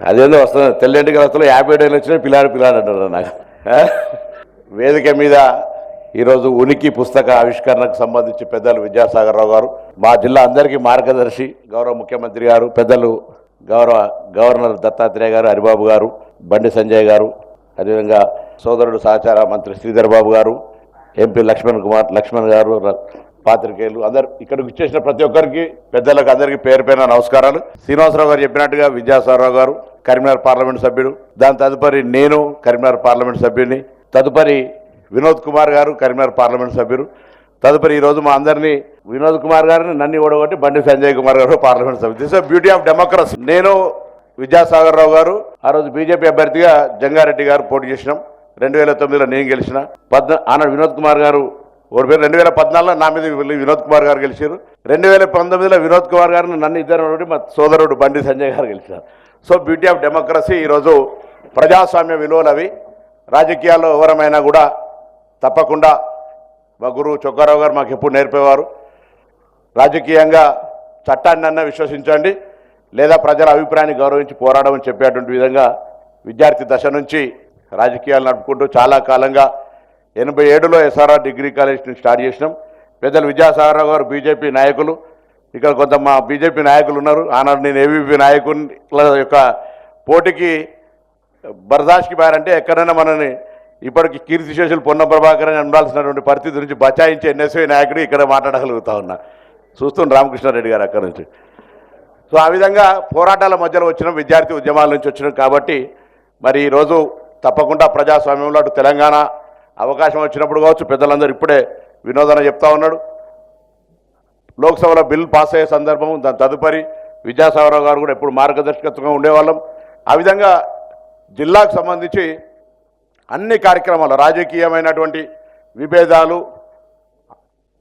అదేందో వస్తుంది. తెల్లంటి గలతలో యాభై ఏళ్ళు వచ్చినా పిల్లాడు పిల్లాడు అంటారు నాకు. వేదిక మీద ఈరోజు ఉనికి పుస్తక ఆవిష్కరణకు సంబంధించి పెద్దలు విద్యాసాగర్ రావు గారు మా జిల్లా అందరికీ మార్గదర్శి గౌరవ ముఖ్యమంత్రి గారు పెద్దలు గౌరవ గవర్నర్ దత్తాత్రేయ గారు హరిబాబు గారు బండి సంజయ్ గారు అదేవిధంగా సోదరుడు సహచార మంత్రి శ్రీధర్ బాబు గారు ఎంపీ లక్ష్మణ్ కుమార్ లక్ష్మణ్ గారు పాత్రికేయులు అందరు ఇక్కడికి ఇచ్చేసిన ప్రతి ఒక్కరికి పెద్దలకు అందరికీ పేరు పైన నమస్కారాలు. శ్రీనివాసరావు గారు చెప్పినట్టుగా విద్యాసారావు గారు కరీంనగర్ పార్లమెంట్ సభ్యుడు. దాని తదుపరి నేను కరీంనగర్ పార్లమెంట్ సభ్యుని తదుపరి వినోద్ కుమార్ గారు కరీంనగర్ పార్లమెంట్ సభ్యుడు. తదుపరి ఈరోజు మా అందరినీ వినోద్ కుమార్ గారిని నన్ను ఓడగొట్టి బండి సంజయ్ కుమార్ గారు పార్లమెంట్ సభ్యులు దిస్ బ్యూటీ ఆఫ్ డెమోక్రసీ నేను విద్యాసాగర్ రావు గారు ఆ రోజు బీజేపీ అభ్యర్థిగా జంగారెడ్డి గారు పోటీ చేసినాం. రెండు వేల తొమ్మిదిలో నేను గెలిచిన. పద్మ ఆనాడు వినోద్ కుమార్ గారు ఓడిపోయారు రెండు వేల పద్నాలుగులో నా మీద వినోద్ కుమార్ గారు గెలిచారు. రెండు వేల పంతొమ్మిదిలో వినోద్ కుమార్ గారిని నన్ను ఇద్దరు మా సోదరుడు బండి సంజయ్ గారు గెలిచారు. సో బ్యూటీ ఆఫ్ డెమోక్రసీ ఈరోజు ప్రజాస్వామ్య విలువలు అవి. రాజకీయాల్లో ఎవరమైనా కూడా తప్పకుండా మా గురువు చొక్కారావు గారు మాకు ఎప్పుడు నేర్పేవారు. రాజకీయంగా చట్టాన్ని అన్న విశ్వసించండి. లేదా ప్రజల అభిప్రాయాన్ని గౌరవించి పోరాడమని చెప్పేటువంటి విధంగా విద్యార్థి దశ నుంచి రాజకీయాలు నడుపుకుంటూ చాలా కాలంగా ఎనభై ఏడులో ఎస్ఆర్ఆర్ డిగ్రీ కాలేజ్ని స్టార్ట్ చేసినాం. పెద్దలు విద్యాసాగరరావు గారు బీజేపీ నాయకులు. ఇక్కడ కొంత మా బీజేపీ నాయకులు ఉన్నారు. ఆనాడు నేను ఏబీపీ నాయకుల యొక్క పోటీకి బర్దాష్కి పారంటే ఎక్కడైనా మనని ఇప్పటికి కీర్తిశేషులు పొన్న ప్రభాకర్ అని ఉండాల్సినటువంటి పరిస్థితి నుంచి బచాయించే ఎన్ఎస్ఐ నాయకుడు ఇక్కడ మాట్లాడగలుగుతా ఉన్నా. చూస్తున్న రామకృష్ణారెడ్డి గారు అక్కడ నుంచి. సో ఆ విధంగా పోరాటాల మధ్యలో వచ్చిన విద్యార్థి ఉద్యమాల నుంచి వచ్చినాం కాబట్టి మరి ఈరోజు తప్పకుండా ప్రజాస్వామ్యంలో అటు తెలంగాణ అవకాశం వచ్చినప్పుడు కావచ్చు పెద్దలందరూ ఇప్పుడే వినోదన చెప్తా ఉన్నాడు. లోక్సభలో బిల్ పాస్ అయ్యే సందర్భం దాని తదుపరి విద్యాసాగరరావు గారు కూడా ఎప్పుడు మార్గదర్శకత్వంగా ఉండేవాళ్ళం. ఆ విధంగా జిల్లాకు సంబంధించి అన్ని కార్యక్రమాలు రాజకీయమైనటువంటి విభేదాలు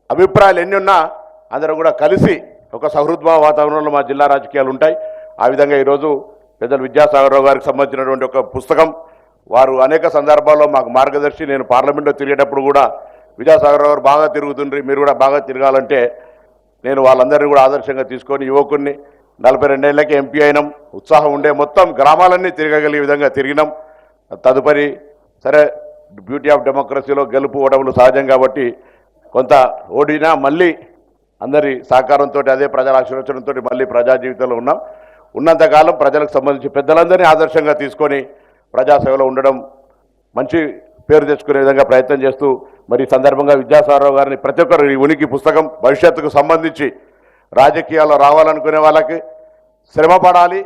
అభిప్రాయాలు ఎన్ని ఉన్నా అందరూ కూడా కలిసి ఒక సహృద్భావ వాతావరణంలో మా జిల్లా రాజకీయాలు ఉంటాయి. ఆ విధంగా ఈరోజు పెద్దలు విద్యాసాగరరావు గారికి సంబంధించినటువంటి ఒక పుస్తకం వారు అనేక సందర్భాల్లో మాకు మార్గదర్శి నేను పార్లమెంట్లో తిరిగేటప్పుడు కూడా విద్యాసాగర్ గారు బాగా తిరుగుతుండ్రి మీరు కూడా బాగా తిరగాలంటే నేను వాళ్ళందరినీ కూడా ఆదర్శంగా తీసుకొని యువకుడిని నలభై రెండేళ్ళకి ఎంపీ అయినాం. ఉత్సాహం ఉండే మొత్తం గ్రామాలన్నీ తిరగగలిగే విధంగా తిరిగినాం. తదుపరి సరే బ్యూటీ ఆఫ్ డెమోక్రసీలో గెలుపు ఓటములు సహజం కాబట్టి కొంత ఓడినా మళ్ళీ అందరి సహకారంతో అదే ప్రజల ఆశీర్వచనంతో మళ్ళీ ప్రజా జీవితంలో ఉన్నాం. ఉన్నంతకాలం ప్రజలకు సంబంధించి పెద్దలందరినీ ఆదర్శంగా తీసుకొని ప్రజాసేవలో ఉండడం మంచి పేరు తెచ్చుకునే విధంగా ప్రయత్నం చేస్తూ మరి సందర్భంగా విద్యాసాగరరావు గారిని ప్రతి ఒక్కరు ఈ ఉనికి పుస్తకం భవిష్యత్తుకు సంబంధించి రాజకీయాల్లో రావాలనుకునే వాళ్ళకి శ్రమ పడాలి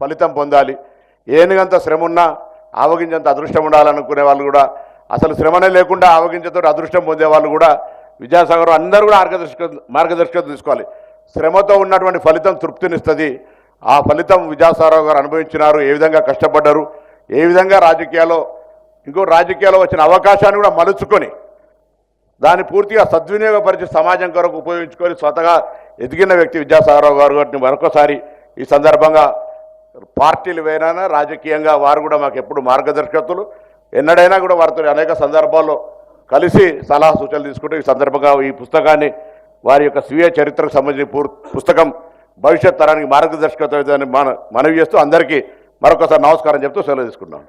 ఫలితం పొందాలి. ఏనుగంత శ్రమ ఉన్నా ఆవగించంత అదృష్టం ఉండాలనుకునే వాళ్ళు కూడా అసలు శ్రమనే లేకుండా ఆవగించతో అదృష్టం పొందే వాళ్ళు కూడా విద్యాసాగర్ అందరూ కూడా మార్గదర్శక మార్గదర్శకత తీసుకోవాలి. శ్రమతో ఉన్నటువంటి ఫలితం తృప్తినిస్తుంది. ఆ ఫలితం విద్యాసాగరరావు గారు అనుభవించినారు ఏ విధంగా కష్టపడ్డారు ఏ విధంగా రాజకీయాల్లో ఇంకో రాజకీయాల్లో వచ్చిన అవకాశాన్ని కూడా మలుచుకొని దాన్ని పూర్తిగా సద్వినియోగపరిచి సమాజం కొరకు ఉపయోగించుకొని స్వతగా ఎదిగిన వ్యక్తి విద్యాసాగరరావు గారు గారిని మరొకసారి ఈ సందర్భంగా పార్టీలు వేరైనా రాజకీయంగా వారు కూడా మాకు ఎప్పుడు మార్గదర్శకత్తులు ఎన్నడైనా కూడా వారితో అనేక సందర్భాల్లో కలిసి సలహా సూచనలు తీసుకుంటూ ఈ సందర్భంగా ఈ పుస్తకాన్ని వారి యొక్క స్వీయ చరిత్రకు సంబంధించిన పూర్ పుస్తకం భవిష్యత్ తరానికి మార్గదర్శకత్వం మన మనవి చేస్తూ అందరికీ మరొకసారి నమస్కారం చెప్తూ సెలవు తీసుకుంటాం